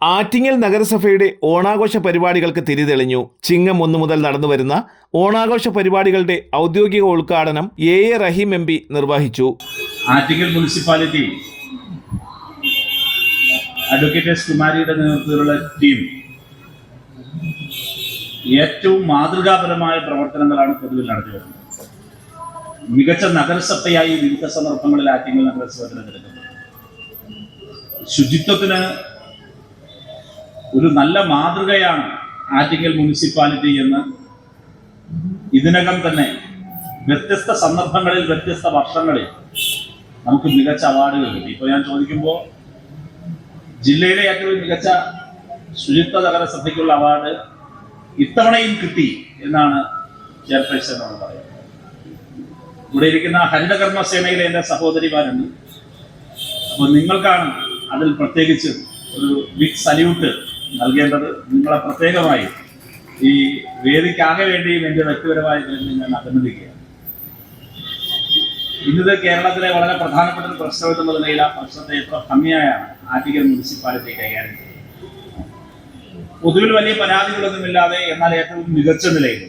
ആറ്റിങ്ങൽ നഗരസഭയുടെ ഓണാഘോഷ പരിപാടികൾക്ക് തിരിതെളിഞ്ഞു. ചിങ്ങം ഒന്നു മുതൽ നടന്നുവരുന്ന ഓണാഘോഷ പരിപാടികളുടെ ഔദ്യോഗിക ഉദ്ഘാടനം A. A. Rahim M. P. നിർവഹിച്ചു. ആറ്റിങ്ങൽ മുനിസിപ്പാലിറ്റി അഡ്വക്കേറ്റ് എസ് കുമാരിയുടെ നേതൃത്വത്തിലുള്ള ടീം ഏറ്റവും മാതൃകാപരമായ പ്രവർത്തനങ്ങളാണ് പൊതുവിൽ നടത്തി വരുന്നത്. മികച്ച നഗരസഭയായി വിവിധ സന്ദർഭങ്ങളിൽ ആറ്റിങ്ങൽ നഗരസഭ തിരഞ്ഞെടുക്കുന്നത് ശുചിത്വത്തിന് ഒരു നല്ല മാതൃകയാണ് ആറ്റിങ്ങൽ മുനിസിപ്പാലിറ്റി എന്ന് ഇതിനകം തന്നെ വ്യത്യസ്ത സന്ദർഭങ്ങളിൽ വ്യത്യസ്ത വർഷങ്ങളിൽ നമുക്ക് മികച്ച അവാർഡുകൾ കിട്ടി. ഇപ്പോൾ ഞാൻ ചോദിക്കുമ്പോൾ ജില്ലയിലെ ഏറ്റവും മികച്ച ശുചിത്വ നഗരസഭയ്ക്കുള്ള അവാർഡ് ഇത്തവണയും കിട്ടി എന്നാണ് ചെയർപേഴ്സണോട് പറയുന്നത്. ഇവിടെ ഇരിക്കുന്ന ഹരിതകർമ്മ സേനയിലെ എന്റെ സഹോദരിമാരുണ്ട്. അപ്പോൾ നിങ്ങൾക്കാണ് അതിൽ പ്രത്യേകിച്ച് ഒരു ബിഗ് സല്യൂട്ട് നൽകേണ്ടത് നിങ്ങളെ പ്രത്യേകമായി ഈ വേദിക്കാകെ വേണ്ടിയും എന്റെ വ്യക്തിപരമായി ഞാൻ അഭിനന്ദിക്കുകയാണ്. ഇന്നത് കേരളത്തിലെ വളരെ പ്രധാനപ്പെട്ട ഒരു പ്രശ്നം എന്നുള്ള നിലയിൽ ആ പ്രശ്നത്തെ എത്ര ഭംഗിയായാണ് ആറ്റിക്കൽ മുനിസിപ്പാലിറ്റി കൈകാര്യം ചെയ്യുന്നത്. പൊതുവിൽ വലിയ പരാതികളൊന്നുമില്ലാതെ എന്നാൽ ഏറ്റവും മികച്ച നിലയിൽ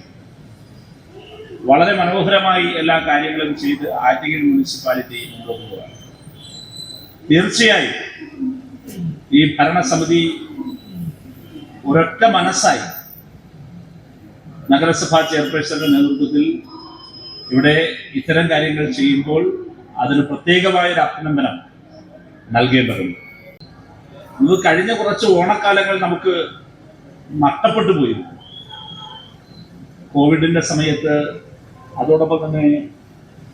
വളരെ മനോഹരമായി എല്ലാ കാര്യങ്ങളും ചെയ്ത് ആറ്റിക്കൽ മുനിസിപ്പാലിറ്റി മുന്നോട്ട് പോവുകയാണ്. തീർച്ചയായും ഈ ഭരണസമിതി ഒരൊറ്റ മനസ്സായി നഗരസഭാ ചെയർപേഴ്സന്റെ നേതൃത്വത്തിൽ ഇവിടെ ഇത്തരം കാര്യങ്ങൾ ചെയ്യുമ്പോൾ അതിന് പ്രത്യേകമായ ഒരു അഭിനന്ദനം നൽകേണ്ടതുണ്ട്. ഇത് കഴിഞ്ഞ കുറച്ച് ഓണക്കാലങ്ങൾ നമുക്ക് നഷ്ടപ്പെട്ടു പോയി. കോവിഡിന്റെ സമയത്ത് അതോടൊപ്പം തന്നെ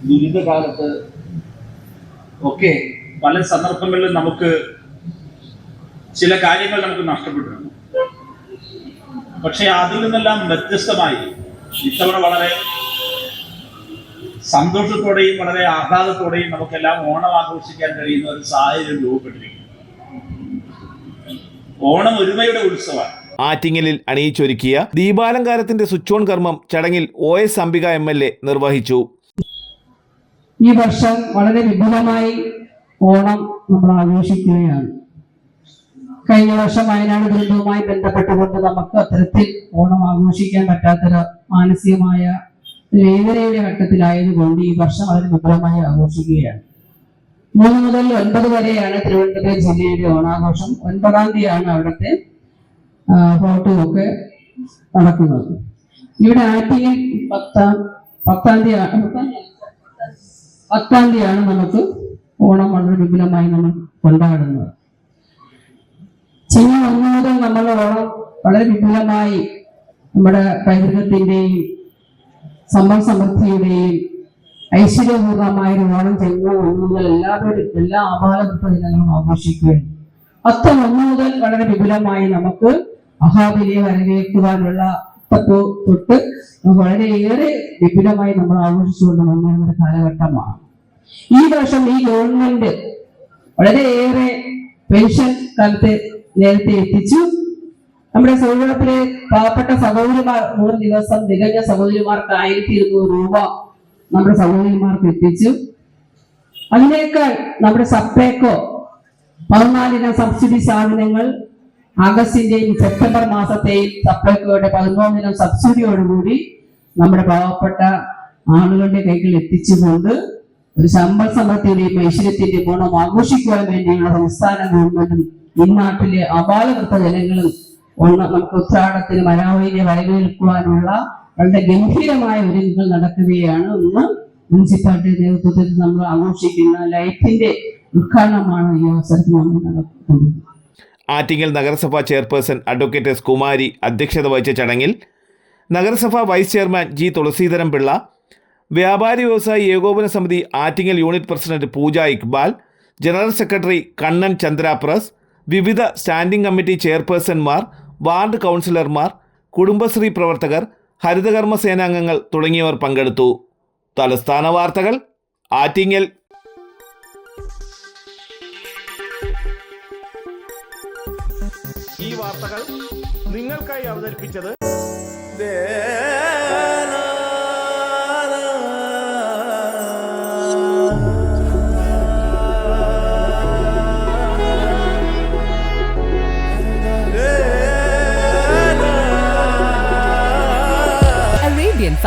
ദുരിതകാലത്ത് ഒക്കെ പല സന്ദർഭങ്ങളിലും നമുക്ക് ചില കാര്യങ്ങൾ നമുക്ക് നഷ്ടപ്പെട്ടിട്ടുണ്ട്. പക്ഷെ അതിൽ നിന്നെല്ലാം വ്യത്യസ്തമായി ഇത്തവണ വളരെ സന്തോഷത്തോടെയും വളരെ ആഹ്ലാദത്തോടെയും നമുക്കെല്ലാം ഓണം ആഘോഷിക്കാൻ കഴിയുന്ന ഒരു സാഹചര്യം രൂപപ്പെട്ടിരിക്കുന്നു. ഓണം ഒരുമയുടെ ഉത്സവമാണ്. ആറ്റിങ്ങലിൽ അണിയിച്ചൊരുക്കിയ ദീപാലങ്കാരത്തിന്റെ സ്വിച്ച് ഓൺ കർമ്മം ചടങ്ങിൽ O S Ambika M L A നിർവഹിച്ചു. ഈ വർഷം വളരെ വിപുലമായി ഓണം നമ്മൾ ആഘോഷിക്കുകയാണ്. കഴിഞ്ഞ വർഷം വയനാട് ദുരന്തവുമായി ബന്ധപ്പെട്ടുകൊണ്ട് നമുക്ക് അത്തരത്തിൽ ഓണം ആഘോഷിക്കാൻ പറ്റാത്തൊരു മാനസികമായ വേദനയുടെ ഘട്ടത്തിലായതുകൊണ്ട് ഈ വർഷം വളരെ വിപുലമായി ആഘോഷിക്കുകയാണ്. മൂന്ന് മുതൽ ഒൻപത് വരെയാണ് തിരുവനന്തപുരം ജില്ലയുടെ ഓണാഘോഷം. ഒൻപതാം തീയതിയാണ് അവിടുത്തെ ഫോട്ടോയൊക്കെ നടക്കുന്നത്. ഇവിടെ ആറ്റിയിൽ പത്താം പത്താം തീയതി പത്താം തീയതിയാണ് നമുക്ക് ഓണം വളരെ വിപുലമായി നമ്മൾ കൊണ്ടാടുന്നത്. ചിങ്ങ ഒന്നു നമ്മൾ വളരെ വിപുലമായി നമ്മുടെ പൈതൃകത്തിന്റെയും സമ്പൽ സമൃദ്ധിയുടെയും ഐശ്വര്യപൂർണമായ ഒരു ഓണം ചിങ്ങ ഒന്നു മുതൽ എല്ലാവരും എല്ലാ ആപാലവൃത്ത ദിനങ്ങളും ആഘോഷിക്കുകയും അത്തം ഒന്നു മുതൽ വളരെ വിപുലമായി നമുക്ക് മഹാബലിയെ വരവേൽക്കുവാനുള്ള തൊട്ട് തൊട്ട് വളരെയേറെ വിപുലമായി നമ്മൾ ആഘോഷിച്ചുകൊണ്ട് വന്ന ഒരു കാലഘട്ടമാണ്. ഈ വർഷം ഈ ഗവൺമെന്റ് വളരെയേറെ പെൻഷൻ കാലത്തെ നേരത്തെ എത്തിച്ചു. നമ്മുടെ സൗഹൃദത്തിലെ പാവപ്പെട്ട സഹോദരിമാർ മൂന്ന് ദിവസം തികഞ്ഞ സഹോദരിമാർക്ക് ആയിരത്തി ഇരുന്നൂറ് രൂപ നമ്മുടെ സഹോദരിമാർക്ക് എത്തിച്ചു. അതിനേക്കാൾ നമ്മുടെ സപ്പേക്കോ പതിനാലിന സബ്സിഡി സാധനങ്ങൾ ആഗസ്റ്റിന്റെയും സെപ്റ്റംബർ മാസത്തെയും സപ്ലൈക്കോയുടെ പതിനൊന്നിനും സബ്സിഡിയോടുകൂടി നമ്മുടെ പാവപ്പെട്ട ആളുകളുടെ കൈകൾ എത്തിച്ചുകൊണ്ട് ഒരു സമ്പൽ സമൃദ്ധിയുടെയും ഐശ്വര്യത്തിന്റെയും ഗുണം ആഘോഷിക്കുവാൻ വേണ്ടിയുള്ള സംസ്ഥാന ഗവൺമെന്റും ഇന്നാട്ടിലെ അപാലവൃത്ത ജനങ്ങളും ഒന്ന് നമുക്ക് ഉത്രാടത്തിന് മരാവലിയെ വരവേൽക്കുവാനുള്ള വളരെ ഗംഭീരമായ ഒരുങ്ങൾ നടക്കുകയാണ്. ഇന്ന് മുനിസിപ്പാലിറ്റി നേതൃത്വത്തിൽ നമ്മൾ ആഘോഷിക്കുന്ന ലൈഫിന്റെ ഉദ്ഘാടനമാണ് ഈ അവസരത്തിൽ നമ്മൾ നടക്കുന്നത്. ആറ്റിങ്ങൽ നഗരസഭാ ചെയർപേഴ്സൺ അഡ്വക്കേറ്റ് എസ് കുമാരി അധ്യക്ഷത വഹിച്ച ചടങ്ങിൽ നഗരസഭാ vice chairman G Thulaseedharan Pillai വ്യാപാരി വ്യവസായി ഏകോപന സമിതി Attingal unit president Pooja Iqbal general secretary Kannan ചന്ദ്രാപ്രസ് വിവിധ സ്റ്റാൻഡിംഗ് കമ്മിറ്റി ചെയർപേഴ്സൺമാർ വാർഡ് കൗൺസിലർമാർ കുടുംബശ്രീ പ്രവർത്തകർ ഹരിതകർമ്മ സേനാംഗങ്ങൾ തുടങ്ങിയവർ പങ്കെടുത്തു. തലസ്ഥാന വാർത്തകൾ ആറ്റിങ്ങൽ. ഈ വാർത്തകൾ നിങ്ങൾക്കായി അവതരിപ്പിച്ചത്